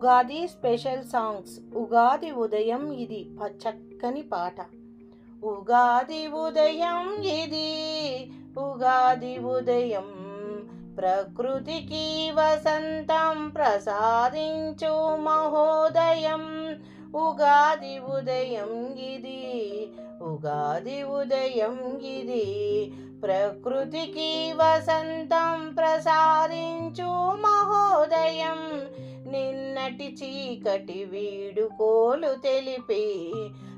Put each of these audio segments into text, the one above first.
Ugadi special songs. Ugadi ఉదయం ఇది చక్కని పాట. ఉగాది ఉదయం ఇది ఉగాది ఉదయం ప్రకృతికి వసంతం ప్రసాదించు మహోదయం. ఉగాది ఉదయం ఇది ఉగాది ఉదయం ఇది ప్రకృతికి వసంతం ప్రసాదించు మహోదయం. నిన్నటి చీకటి వీడుకోలు తెలిపి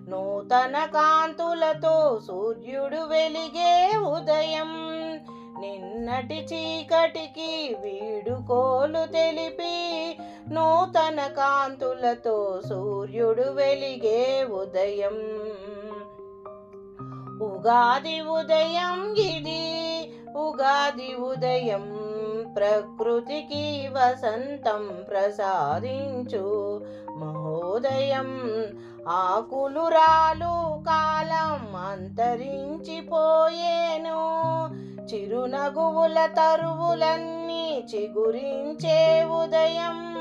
నూతన కాంతులతో సూర్యుడు వెలిగే ఉదయం. నిన్నటి చీకటికి వీడుకోలు తెలిపి నూతన కాంతులతో సూర్యుడు వెలిగే ఉదయం. ఉగాది ఉదయం ఇది ఉగాది ఉదయం ప్రకృతికి వసంతం ప్రసాదించు. మహోదయం ఆకులు రాలు కాలం అంతరించిపోయేను. చిరునగువుల తరువులన్నీ చిగురించే ఉదయం.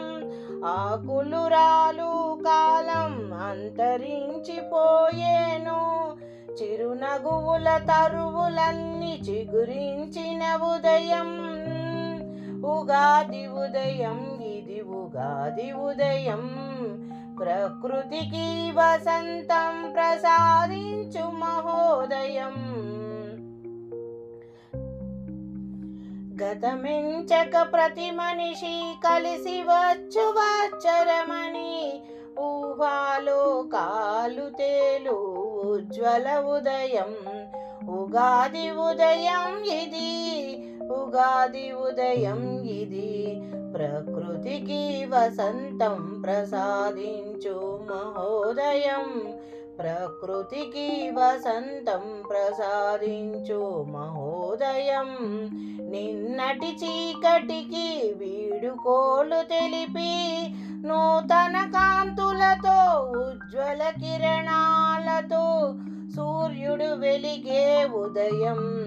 ఆకులు రాలు కాలం అంతరించిపోయేను. చిరునగువుల తరువులన్నీ చిగురించిన ఉదయం. ఉగాది ఉదయం ఇది ఉగాది ఉదయం. ప్రకృతికి వసంతం ప్రసాదించు మహోదయం. గతమించక ప్రతి మనిషి కలిసి వచ్చు వచ్చరమని ఊహాలో కాలు తేలు ఉజ్వల ఉదయం. ఉగాది ఉదయం ఇది ఉగాది ఉదయం ఇది. ప్రకృతికి వసంతం ప్రసాదించు మహోదయం. ప్రకృతికి వసంతం ప్రసాదించు మహోదయం. నిన్నటి చీకటికి వీడుకోలు తెలిపి నూతన కాంతులతో ఉజ్వల కిరణాలతో సూర్యుడు వెలిగే ఉదయం.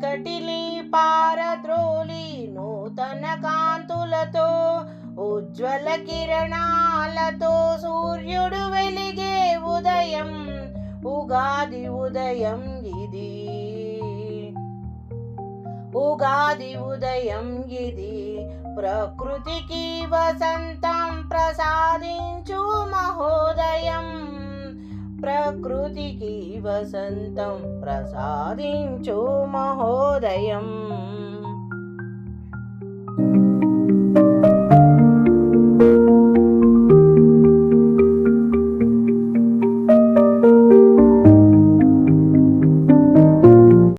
చీకటిని పారద్రోలి నూతన కాంతులతో ఉజ్వల కిరణాలతో సూర్యుడు వెలిగే ఉదయం ఉగాది ఉదయం ఇది. ఉగాది ఉదయం ఇది. ప్రకృతికి వసంతం ప్రసాదించు మహోదయం. ప్రకృతికి వసంతం ప్రసాదించు మహోదయం.